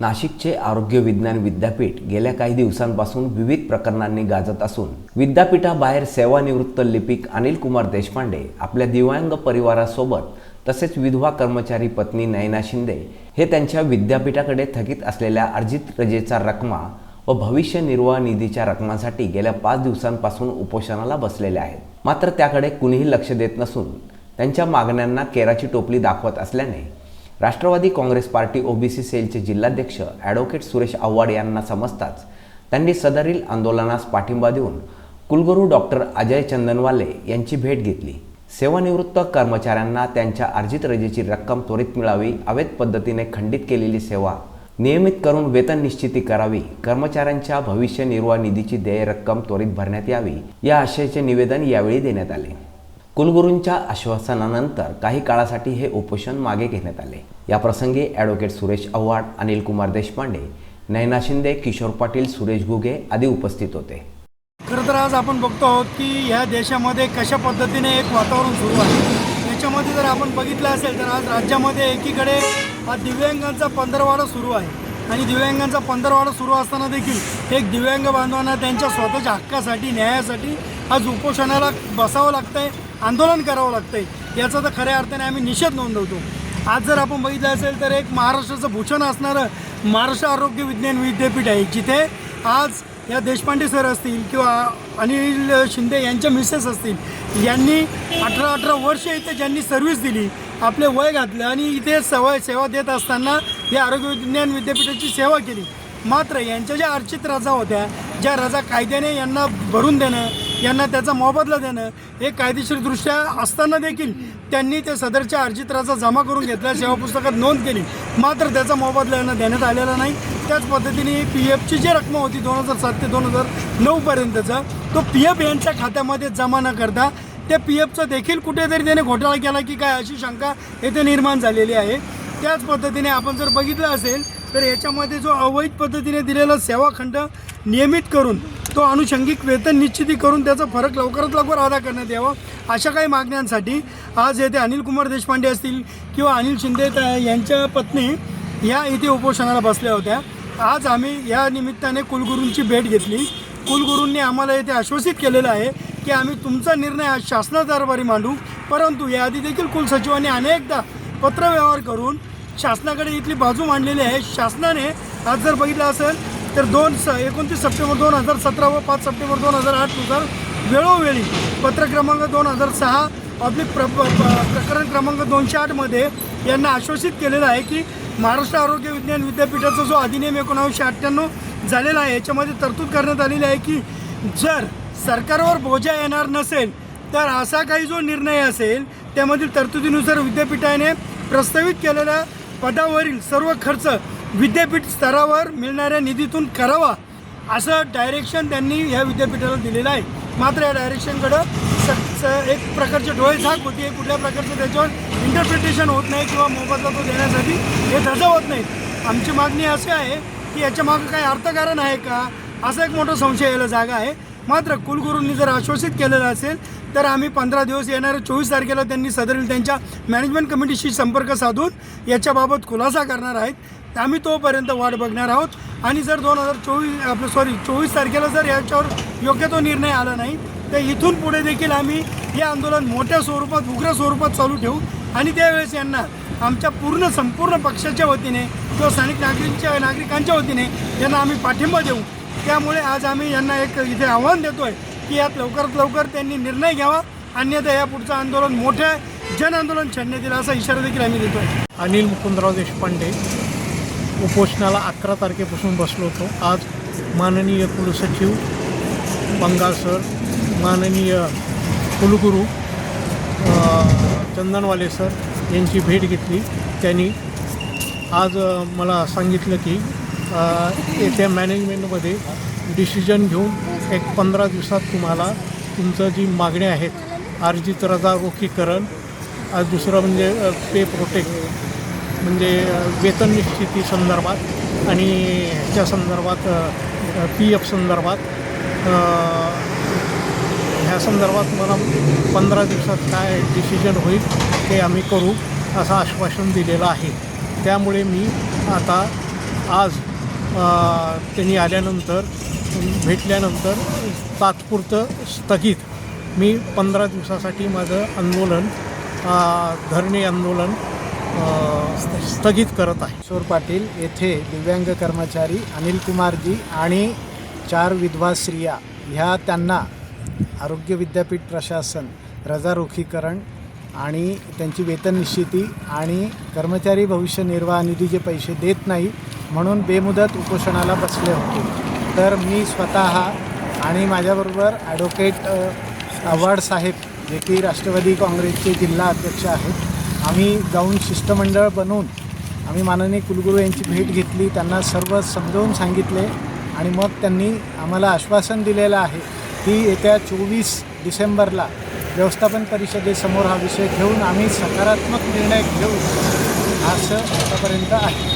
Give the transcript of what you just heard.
नाशिकचे आरोग्य विज्ञान विद्यापीठ गेल्या काही दिवसांपासून विविध प्रकरणांनी गाजत असून विद्यापीठाबाहेर सेवानिवृत्त लिपिक अनिल कुमार देशपांडे आपल्या दिव्यांग परिवारासोबत तसेच विधवा कर्मचारी पत्नी नयना शिंदे हे त्यांच्या विद्यापीठाकडे थकीत असलेल्या अर्जित रजेचा रकमा व भविष्य निर्वाह निधीच्या रकमांसाठी गेल्या पाच दिवसांपासून उपोषणाला बसलेले आहेत. मात्र त्याकडे कुणीही लक्ष देत नसून त्यांच्या मागण्यांना केराची टोपली दाखवत असल्याने राष्ट्रवादी काँग्रेस पार्टी ओबीसी सेलचे जिल्हाध्यक्ष ॲडव्होकेट सुरेश आव्हाड यांना समजताच त्यांनी सदरील आंदोलनास पाठिंबा देऊन कुलगुरू डॉक्टर अजय चंदनवाले यांची भेट घेतली. सेवानिवृत्त कर्मचाऱ्यांना त्यांच्या अर्जित रजेची रक्कम त्वरित मिळावी अवैध पद्धतीने खंडित केलेली सेवा नियमित करून वेतन निश्चिती करावी कर्मचाऱ्यांच्या भविष्य निर्वाह निधीची देय रक्कम त्वरित भरण्यात यावी या आशयाचे निवेदन यावेळी देण्यात आले. कुलगुरूंच्या आश्वासनानंतर काही काळासाठी हे उपोषण मागे घेण्यात आले. या प्रसंगी ॲडव्होकेट सुरेश आव्हाड अनिल कुमार देशपांडे नयना शिंदे किशोर पाटील सुरेश घुगे आदी उपस्थित होते. खरं तर आज आपण बघतो आहोत की ह्या देशामध्ये कशा पद्धतीने एक वातावरण सुरू आहे. त्याच्यामध्ये जर आपण बघितलं असेल तर आज राज्यामध्ये एकीकडे हा दिव्यांगांचा पंधरवाडा सुरू आहे. आणि दिव्यांगांचा पंधरवाडा सुरू असताना देखील एक दिव्यांग बांधवांना त्यांच्या स्वतःच्या हक्कासाठी न्यायासाठी आज उपोषणाला बसावं लागतं आहे आंदोलन करावं लागतंय. याचा तर खऱ्या अर्थाने आम्ही निषेध नोंदवतो. आज जर आपण बघितलं असेल तर एक महाराष्ट्राचं भूषण असणारं महाराष्ट्र आरोग्य विज्ञान विद्यापीठ आहे जिथे आज या देशपांडे सर असतील किंवा अनिल शिंदे यांच्या मिसेस असतील यांनी अठरा अठरा वर्ष इथे ज्यांनी सर्व्हिस दिली आपले वय घातलं आणि इथे सवय सेवा देत असताना या आरोग्य विज्ञान विद्यापीठाची सेवा केली. मात्र यांच्या ज्या अर्चित रजा होत्या ज्या रजा कायद्याने यांना भरून देणं यांना त्याचा मोबदला देणं हे कायदेशीरदृष्ट्या असताना देखील त्यांनी ते सदरच्या अर्जित्राचा जमा करून घेतला सेवा पुस्तकात नोंद केली. मात्र त्याचा मोबदला यांना देण्यात आलेला नाही. त्याच पद्धतीने पी एफची जी रक्कम होती दोन हजार सात ते दोन हजार नऊपर्यंतचा तो पी एफ यांच्या खात्यामध्ये जमा न करता त्या पी एफचं देखील कुठेतरी त्याने घोटाळा केला की काय अशी शंका येथे निर्माण झालेली आहे. त्याच पद्धतीने आपण जर बघितलं असेल तर याच्यामध्ये जो अवैध पद्धतीने दिलेला सेवाखंड नियमित करून तो अनुषंगिक वेतन निश्चिती करून त्याचा फरक लवकरात लवकर अदा करण्यात यावा अशा काही मागण्यांसाठी आज येथे अनिल कुमार देशपांडे असतील किंवा अनिल शिंदे यांच्या पत्नी या इथे उपोषणाला बसल्या होत्या. आज आम्ही या निमित्ताने कुलगुरूंची भेट घेतली. कुलगुरूंनी आम्हाला येथे आश्वासित केलेलं आहे की आम्ही तुमचा निर्णय आज शासना दरबारी मांडू. परंतु याआधी देखील कुलसचिवांनी अनेकदा पत्रव्यवहार करून शासनाकडे इथली बाजू मांडलेली आहे. शासनाने आज जर बघितलं असेल तर दोन स एकोणतीस सप्टेंबर दोन हजार सतरा व पाच सप्टेंबर दोन हजार आठनुसार वेळोवेळी पत्र क्रमांक दोन हजार सहा ऑब्लिक प्र प्रकरण क्रमांक दोनशे आठमध्ये यांना आश्वासित केलेलं आहे की महाराष्ट्र आरोग्य विज्ञान विद्यापीठाचा जो अधिनियम एकोणावीसशे अठ्ठ्याण्णव झालेला आहे याच्यामध्ये तरतूद करण्यात आलेली आहे की जर सरकारवर बोजा येणार नसेल तर असा काही जो निर्णय असेल त्यामधील तरतुदीनुसार विद्यापीठाने प्रस्तावित केलेल्या पदावरील सर्व खर्च विद्यापीठ स्तरावर मिळणाऱ्या निधीतून करावा असं डायरेक्शन त्यांनी ह्या विद्यापीठाला दिलेलं आहे. मात्र या डायरेक्शनकडं स एक प्रकारचे डोळे झाक होती कुठल्या प्रकारचं त्याच्यावर इंटरप्रिटेशन होत नाही किंवा मोबदला तो देण्यासाठी हे धजा होत नाहीत आमची मागणी अशी आहे की याच्या मागं काही अर्थकारण आहे का? असा एक मोठा संशय यायला जागा आहे. मात्र कुलगुरूंनी जर आश्वासित केलेलं असेल तर आम्ही पंधरा दिवस येणाऱ्या चोवीस तारखेला त्यांनी सदरील त्यांच्या मॅनेजमेंट कमिटीशी संपर्क साधून याच्याबाबत खुलासा करणार आहेत. आम्ही तोपर्यंत वाट बघणार आहोत. आणि जर दोन हजार चोवीस आपलं सॉरी चोवीस तारखेला जर याच्यावर योग्य तो निर्णय आला नाही तर इथून पुढे देखील आम्ही हे आंदोलन मोठ्या स्वरूपात उग्र स्वरूपात चालू ठेवू. आणि त्यावेळेस यांना आमच्या पूर्ण संपूर्ण पक्षाच्या वतीने किंवा स्थानिक नागरिकच्या नागरिकांच्या वतीने यांना आम्ही पाठिंबा देऊ. त्यामुळे आज आम्ही यांना एक इथे आव्हान देतोय की यात लवकरात लवकर त्यांनी निर्णय घ्यावा. अन्यथा या पुढचं आंदोलन मोठ्या जन आंदोलन छेडण्यात येईल असा इशारा देखील आम्ही देतोय. अनिल मुकुंदराव देशपांडे उपोषणाला अकरा तारखेपासून बसलो होतो. आज माननीय कुलसचिव बंगाल सर माननीय कुलगुरू चंदनवाले सर यांची भेट घेतली. त्यांनी आज मला सांगितलं की येत्या मॅनेजमेंटमध्ये डिसिजन घेऊन एक पंधरा दिवसात तुम्हाला तुमचं जी मागण्या आहेत अर्जित रजा रोखीकरण आज दुसरं म्हणजे पे प्रोटेक्ट म्हणजे वेतन निश्चिती संदर्भात आणि ह्याच्या संदर्भात पी एफ संदर्भात ह्या संदर्भात मला पंधरा दिवसात काय डिसिजन होईल ते आम्ही करू असं आश्वासन दिलेलं आहे. त्यामुळे मी आता आज त्यांनी आल्यानंतर भेटल्यानंतर तात्पुरतं स्थगित. मी पंधरा दिवसासाठी माझं आंदोलन धरणे आंदोलन स्थगित करत आहे. किशोर पाटील येथे दिव्यांग कर्मचारी अनिल कुमारजी आणि चार विधवा स्त्रिया ह्या त्यांना आरोग्य विद्यापीठ प्रशासन रजारोखीकरण आणि त्यांची वेतन निश्चिती आणि कर्मचारी भविष्य निर्वाह निधीचे पैसे देत नाही म्हणून बेमुदत उपोषणाला बसले होते. तर मी स्वतः आणि माझ्याबरोबर ॲडव्होकेट अ, आव्हाड साहेब जे की राष्ट्रवादी काँग्रेसचे जिल्हा अध्यक्ष आहेत आम्ही जाऊन शिष्टमंडळ बनवून आम्ही माननीय कुलगुरू यांची भेट घेतली त्यांना सर्व समजावून सांगितले आणि मग त्यांनी आम्हाला आश्वासन दिलेलं आहे की येत्या चोवीस डिसेंबरला व्यवस्थापन परिषदेसमोर हा विषय घेऊन आम्ही सकारात्मक निर्णय घेऊ असं आतापर्यंत आहे.